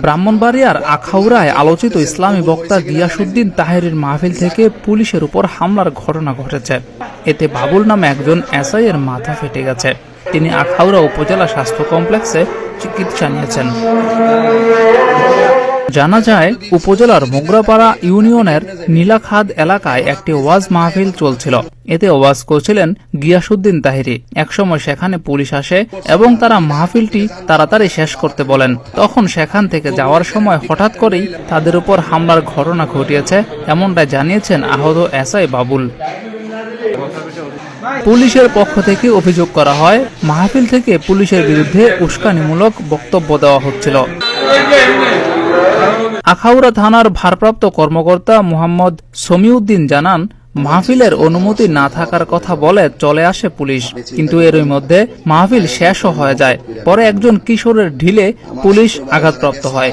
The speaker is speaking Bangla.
ব্রাহ্মণবাড়িয়ার আখাউড়ায় আলোচিত ইসলামী বক্তা গিয়াসুদ্দিন তাহেরের মাহফিল থেকে পুলিশের উপর হামলার ঘটনা ঘটেছে। এতে বাবুল নামে একজন এসআই এর মাথা ফেটে গেছে। তিনি আখাউড়া উপজেলা স্বাস্থ্য কমপ্লেক্সে চিকিৎসা নিয়েছেন। জানা যায়, উপজেলার মোগরাপাড়া ইউনিয়নের নীলাখাদ এলাকায় একটি ওয়াজ মাহফিল চলছিল। এতে ওয়াজ করছিলেন গিয়াসুদ্দিন তাহিরি। একসময় সেখানে পুলিশ আসে এবং তারা মাহফিলটি তাড়াতাড়ি শেষ করতে বলেন। তখন সেখান থেকে যাওয়ার সময় হঠাৎ করেই তাদের উপর হামলার ঘটনা ঘটিয়েছে, এমনটাই জানিয়েছেন আহত এসআই বাবুল। পুলিশের পক্ষ থেকে অভিযোগ করা হয়, মাহফিল থেকে পুলিশের বিরুদ্ধে উস্কানিমূলক বক্তব্য দেওয়া হচ্ছিল। আখাউড়া থানার ভারপ্রাপ্ত কর্মকর্তা মোহাম্মদ সমিউদ্দিন জানান, মাহফিলের অনুমতি না থাকার কথা বলে চলে আসে পুলিশ, কিন্তু এরই মধ্যে মাহফিল শেষও হয়ে যায়। পরে একজন কিশোরের ঢিলে পুলিশ আঘাতপ্রাপ্ত হয়।